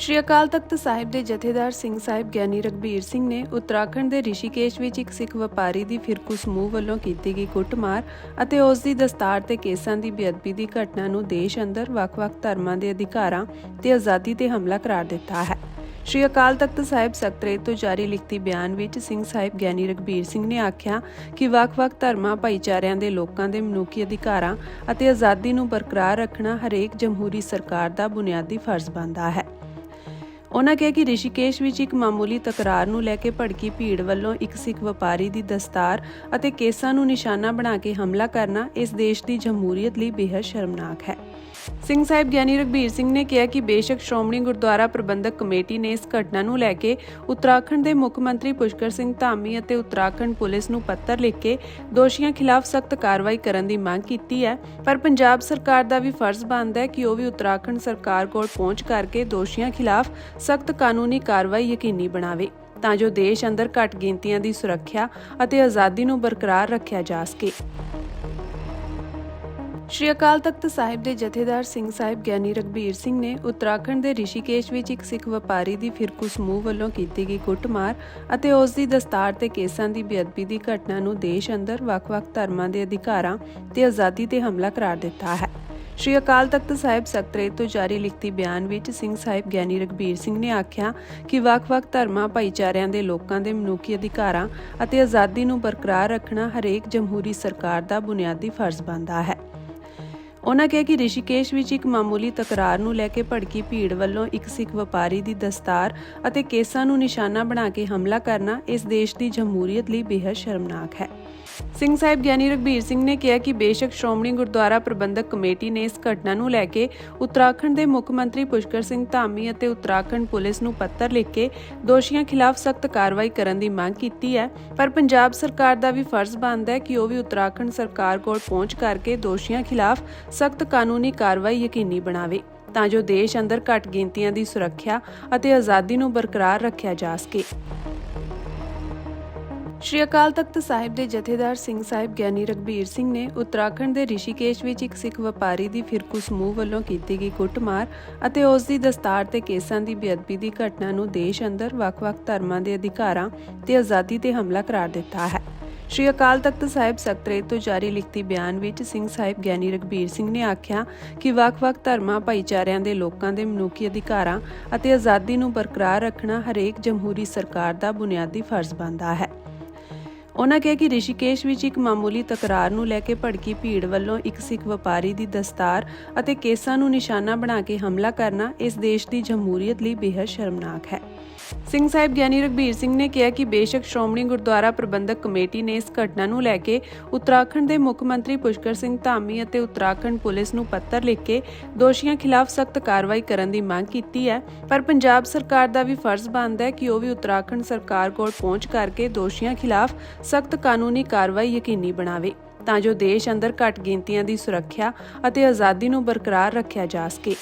ਸ਼੍ਰੀ ਅਕਾਲ ਤਖਤ ਸਾਹਿਬ ਦੇ ਜਥੇਦਾਰ ਸਿੰਘ ਸਾਹਿਬ ਗਿਆਨੀ ਰਗਬੀਰ ਸਿੰਘ ਨੇ ਉੱਤਰਾਖੰਡ ਦੇ ਰਿਸ਼ੀਕੇਸ਼ ਵਿੱਚ ਇੱਕ ਸਿੱਖ ਵਪਾਰੀ ਦੀ ਫਿਰਕੂ ਸਮੂਹ ਵੱਲੋਂ ਕੀਤੀ ਗਈ ਕੁੱਟਮਾਰ ਅਤੇ ਉਸ ਦੀ ਦਸਤਾਰ ਤੇ ਕੇਸਾਂ ਦੀ ਬੇਅਦਬੀ ਦੀ ਘਟਨਾ ਨੂੰ ਦੇਸ਼ ਅੰਦਰ ਵੱਖ-ਵੱਖ ਧਰਮਾਂ ਦੇ ਅਧਿਕਾਰਾਂ ਤੇ ਆਜ਼ਾਦੀ ਤੇ ਹਮਲਾ ਕਰਾਰ ਦਿੱਤਾ ਹੈ। ਸ਼੍ਰੀ ਅਕਾਲ ਤਖਤ ਸਾਹਿਬ ਸਕੱਤਰੇਤ ਤੋਂ ਜਾਰੀ ਲਿਖਤੀ ਬਿਆਨ ਵਿੱਚ ਸਿੰਘ ਸਾਹਿਬ ਗਿਆਨੀ ਰਗਬੀਰ ਸਿੰਘ ਨੇ ਆਖਿਆ ਕਿ ਵੱਖ-ਵੱਖ ਧਰਮਾਂ, ਭਾਈਚਾਰਿਆਂ ਦੇ ਲੋਕਾਂ ਦੇ ਮਨੁੱਖੀ ਅਧਿਕਾਰਾਂ ਅਤੇ ਆਜ਼ਾਦੀ ਨੂੰ ਬਰਕਰਾਰ ਰੱਖਣਾ ਹਰੇਕ ਜਮਹੂਰੀ ਸਰਕਾਰ ਦਾ ਬੁਨਿਆਦੀ ਫਰਜ਼ ਬਣਦਾ ਹੈ। ਉਹਨਾਂ ਕਿਹਾ ਕਿ ਰਿਸ਼ੀਕੇਸ਼ ਵਿੱਚ ਇੱਕ ਮਾਮੂਲੀ ਤਕਰਾਰ ਨੂੰ ਲੈ ਕੇ ਭੜਕੀ ਭੀੜ ਵੱਲੋਂ ਇੱਕ ਸਿੱਖ ਵਪਾਰੀ ਦੀ ਦਸਤਾਰ ਅਤੇ ਕੇਸਾਂ ਨੂੰ ਨਿਸ਼ਾਨਾ ਬਣਾ ਕੇ ਹਮਲਾ ਕਰਨਾ ਇਸ ਦੇਸ਼ ਦੀ ਜਮਹੂਰੀਅਤ ਲਈ ਬੇहद ਸ਼ਰਮਨਾਕ ਹੈ। ਸਿੰਘ ਸਾਹਿਬ ਗਿਆਨੀ ਰਗਬੀਰ ਸਿੰਘ ਨੇ ਕਿਹਾ ਕਿ ਬੇਸ਼ੱਕ ਸ਼੍ਰੋਮਣੀ ਗੁਰਦੁਆਰਾ ਪ੍ਰਬੰਧਕ ਕਮੇਟੀ ਨੇ ਇਸ ਘਟਨਾ ਨੂੰ ਲੈ ਕੇ ਉੱਤਰਾਖੰਡ ਦੇ ਮੁੱਖ ਮੰਤਰੀ ਪੁਸ਼ਕਰ ਸਿੰਘ ਧਾਮੀ ਅਤੇ ਉੱਤਰਾਖੰਡ ਪੁਲਿਸ ਨੂੰ ਪੱਤਰ ਲਿਖ ਕੇ ਦੋਸ਼ੀਆਂ ਖਿਲਾਫ ਸਖਤ ਕਾਰਵਾਈ ਕਰਨ ਦੀ ਮੰਗ ਕੀਤੀ ਹੈ। ਪਰ ਪੰਜਾਬ ਸਰਕਾਰ ਦਾ ਵੀ ਫਰਜ਼ ਬਣਦਾ ਹੈ ਕਿ ਉਹ ਵੀ ਉੱਤਰਾਖੰਡ ਸਰਕਾਰ ਕੋਲ ਪਹੁੰਚ ਕਰਕੇ ਦੋਸ਼ੀਆਂ ਖਿਲਾਫ ਸਖਤ ਕਾਨੂੰਨੀ ਕਾਰਵਾਈ ਯਕੀਨੀ ਬਣਾਵੇ, ਤਾਂ ਜੋ ਦੇਸ਼ ਅੰਦਰ ਘੱਟ ਗਿਣਤੀਆਂ ਦੀ ਸੁਰੱਖਿਆ ਅਤੇ ਆਜ਼ਾਦੀ ਨੂੰ ਬਰਕਰਾਰ ਰੱਖਿਆ ਜਾ ਸਕੇ। ਸ਼੍ਰੀ ਅਕਾਲ ਤਖਤ ਸਾਹਿਬ ਦੇ ਜਥੇਦਾਰ ਸਿੰਘ ਸਾਹਿਬ ਗਿਆਨੀ ਰਗਬੀਰ ਸਿੰਘ ਨੇ ਉੱਤਰਾਖੰਡ ਦੇ ਰਿਸ਼ੀਕੇਸ਼ ਵਿੱਚ ਇੱਕ ਸਿੱਖ ਵਪਾਰੀ ਦੀ ਫਿਰਕੂ ਸਮੂਹ ਵੱਲੋਂ ਕੀਤੀ ਗਈ ਕੁੱਟਮਾਰ ਅਤੇ ਉਸ ਦੀ ਦਸਤਾਰ ਤੇ ਕੇਸਾਂ ਦੀ ਬੇਅਦਬੀ ਦੀ ਘਟਨਾ ਨੂੰ ਦੇਸ਼ ਅੰਦਰ ਵੱਖ-ਵੱਖ ਧਰਮਾਂ ਦੇ ਅਧਿਕਾਰਾਂ ਤੇ ਆਜ਼ਾਦੀ ਤੇ ਹਮਲਾ ਕਰਾਰ ਦਿੱਤਾ ਹੈ। ਸ਼੍ਰੀ ਅਕਾਲ ਤਖਤ ਸਾਹਿਬ ਸਕੱਤਰੇਤ ਤੋਂ ਜਾਰੀ ਲਿਖਤੀ ਬਿਆਨ ਵਿੱਚ ਸਿੰਘ ਸਾਹਿਬ ਗਿਆਨੀ ਰਗਬੀਰ ਸਿੰਘ ਨੇ ਆਖਿਆ ਕਿ ਵੱਖ-ਵੱਖ ਧਰਮਾਂ, ਭਾਈਚਾਰਿਆਂ ਦੇ ਲੋਕਾਂ ਦੇ ਮਨੁੱਖੀ ਅਧਿਕਾਰਾਂ ਅਤੇ ਆਜ਼ਾਦੀ ਨੂੰ ਬਰਕਰਾਰ ਰੱਖਣਾ ਹਰੇਕ ਜਮਹੂਰੀ ਸਰਕਾਰ ਦਾ ਬੁਨਿਆਦੀ ਫਰਜ਼ ਬਣਦਾ ਹੈ। ਉਹਨਾਂ ਕਿਹਾ ਕਿ ਰਿਸ਼ੀਕੇਸ਼ ਵਿੱਚ ਇੱਕ ਮਾਮੂਲੀ ਤਕਰਾਰ ਨੂੰ ਲੈ ਕੇ ਭੜਕੀ ਭੀੜ ਵੱਲੋਂ ਇੱਕ ਸਿੱਖ ਵਪਾਰੀ ਦੀ ਦਸਤਾਰ ਅਤੇ ਕੇਸਾਂ ਨੂੰ ਨਿਸ਼ਾਨਾ ਬਣਾ ਕੇ ਹਮਲਾ ਕਰਨਾ ਇਸ ਦੇਸ਼ ਦੀ ਜਮਹੂਰੀਅਤ ਲਈ ਬੇहद ਸ਼ਰਮਨਾਕ ਹੈ। ਸਿੰਘ ਸਾਹਿਬ ਗਿਆਨੀ ਰਗਬੀਰ ਸਿੰਘ ਨੇ ਕਿਹਾ ਕਿ ਬੇਸ਼ੱਕ ਸ਼੍ਰੋਮਣੀ ਗੁਰਦੁਆਰਾ ਪ੍ਰਬੰਧਕ ਕਮੇਟੀ ਨੇ ਇਸ ਘਟਨਾ ਨੂੰ ਲੈ ਕੇ ਉੱਤਰਾਖੰਡ ਦੇ ਮੁੱਖ ਮੰਤਰੀ ਪੁਸ਼ਕਰ ਸਿੰਘ ਧਾਮੀ ਅਤੇ ਉੱਤਰਾਖੰਡ ਪੁਲਿਸ ਨੂੰ ਪੱਤਰ ਲਿਖ ਕੇ ਦੋਸ਼ੀਆਂ ਖਿਲਾਫ ਸਖਤ ਕਾਰਵਾਈ ਕਰਨ ਦੀ ਮੰਗ ਕੀਤੀ ਹੈ, ਪਰ ਪੰਜਾਬ ਸਰਕਾਰ ਦਾ ਵੀ ਫਰਜ਼ ਬਣਦਾ ਹੈ ਕਿ ਉਹ ਵੀ ਉੱਤਰਾਖੰਡ ਸਰਕਾਰ ਕੋਲ ਪਹੁੰਚ ਕਰਕੇ ਦੋਸ਼ੀਆਂ ਖਿਲਾਫ ਸਖਤ ਕਾਨੂੰਨੀ ਕਾਰਵਾਈ ਯਕੀਨੀ ਬਣਾਵੇ ਤਾਂ ਜੋ ਦੇਸ਼ ਅੰਦਰ ਘੱਟ ਗਿਣਤੀਆਂ ਦੀ ਸੁਰੱਖਿਆ ਅਤੇ ਆਜ਼ਾਦੀ ਨੂੰ ਬਰਕਰਾਰ ਰੱਖਿਆ ਜਾ ਸਕੇ। ਸ਼੍ਰੀ ਅਕਾਲ ਤਖਤ ਸਾਹਿਬ ਦੇ ਜਥੇਦਾਰ ਸਿੰਘ ਸਾਹਿਬ ਗਿਆਨੀ ਰਗਬੀਰ ਸਿੰਘ ਨੇ ਉੱਤਰਾਖੰਡ ਦੇ ਰਿਸ਼ੀਕੇਸ਼ ਵਿੱਚ ਇੱਕ ਸਿੱਖ ਵਪਾਰੀ ਦੀ ਫਿਰਕੂ ਸਮੂਹ ਵੱਲੋਂ ਕੀਤੀ ਗਈ ਕੁੱਟਮਾਰ ਅਤੇ ਉਸ ਦੀ ਦਸਤਾਰ ਤੇ ਕੇਸਾਂ ਦੀ ਬੇਅਦਬੀ ਦੀ ਘਟਨਾ ਨੂੰ ਦੇਸ਼ ਅੰਦਰ ਵੱਖ-ਵੱਖ ਧਰਮਾਂ ਦੇ ਅਧਿਕਾਰਾਂ ਤੇ ਆਜ਼ਾਦੀ ਤੇ ਹਮਲਾ ਕਰਾਰ ਦਿੱਤਾ ਹੈ। ਸ਼੍ਰੀ ਅਕਾਲ ਤਖਤ ਸਾਹਿਬ ਸਕੱਤਰੇਤ ਤੋਂ ਜਾਰੀ ਲਿਖਤੀ ਬਿਆਨ ਵਿੱਚ ਸਿੰਘ ਸਾਹਿਬ ਗਿਆਨੀ ਰਗਬੀਰ ਸਿੰਘ ਨੇ ਆਖਿਆ ਕਿ ਵੱਖ-ਵੱਖ ਧਰਮਾਂ, ਭਾਈਚਾਰਿਆਂ ਦੇ ਲੋਕਾਂ ਦੇ ਮਨੁੱਖੀ ਅਧਿਕਾਰਾਂ ਅਤੇ ਆਜ਼ਾਦੀ ਨੂੰ ਬਰਕਰਾਰ ਰੱਖਣਾ ਹਰੇਕ ਜਮਹੂਰੀ ਸਰਕਾਰ ਦਾ ਬੁਨਿਆਦੀ ਫਰਜ਼ ਬਣਦਾ ਹੈ। ਉਹਨਾਂ ਕਿਹਾ ਕਿ ਰਿਸ਼ੀਕੇਸ਼ ਵਿੱਚ ਇੱਕ ਮਾਮੂਲੀ ਤਕਰਾਰ ਨੂੰ ਲੈ ਕੇ ਭੜਕੀ ਭੀੜ ਵੱਲੋਂ ਇੱਕ ਸਿੱਖ ਵਪਾਰੀ ਦੀ ਦਸਤਾਰ ਅਤੇ ਕੇਸਾਂ ਨੂੰ ਨਿਸ਼ਾਨਾ ਬਣਾ ਕੇ ਹਮਲਾ ਕਰਨਾ ਇਸ ਦੇਸ਼ ਦੀ ਜਮਹੂਰੀਅਤ ਲਈ ਬੇहद ਸ਼ਰਮਨਾਕ ਹੈ। ਸਿੰਘ ਸਾਹਿਬ ਗਿਆਨੀ ਰਗਬੀਰ ਸਿੰਘ ਨੇ ਕਿਹਾ ਕਿ ਬੇਸ਼ੱਕ ਸ਼੍ਰੋਮਣੀ ਗੁਰਦੁਆਰਾ ਪ੍ਰਬੰਧਕ ਕਮੇਟੀ ਨੇ ਇਸ ਘਟਨਾ ਨੂੰ ਲੈ ਕੇ ਉੱਤਰਾਖੰਡ ਦੇ ਮੁੱਖ ਮੰਤਰੀ ਪੁਸ਼ਕਰ ਸਿੰਘ ਧਾਮੀ ਅਤੇ ਉੱਤਰਾਖੰਡ ਪੁਲਿਸ ਨੂੰ ਪੱਤਰ ਲਿਖ ਕੇ ਦੋਸ਼ੀਆਂ ਖਿਲਾਫ ਸਖਤ ਕਾਰਵਾਈ ਕਰਨ ਦੀ ਮੰਗ ਕੀਤੀ ਹੈ। ਪਰ ਪੰਜਾਬ ਸਰਕਾਰ ਦਾ ਵੀ ਫਰਜ਼ ਬਣਦਾ ਹੈ ਕਿ ਉਹ ਵੀ ਉੱਤਰਾਖੰਡ ਸਰਕਾਰ ਕੋਲ ਪਹੁੰਚ ਕਰਕੇ ਦੋਸ਼ੀਆਂ ਖਿਲਾਫ ਸਖਤ ਕਾਨੂੰਨੀ ਕਾਰਵਾਈ ਯਕੀਨੀ ਬਣਾਵੇ, ਤਾਂ ਜੋ ਦੇਸ਼ ਅੰਦਰ ਘੱਟ ਗਿਣਤੀਆਂ ਦੀ ਸੁਰੱਖਿਆ ਅਤੇ ਆਜ਼ਾਦੀ ਨੂੰ ਬਰਕਰਾਰ ਰੱਖਿਆ ਜਾ ਸਕੇ।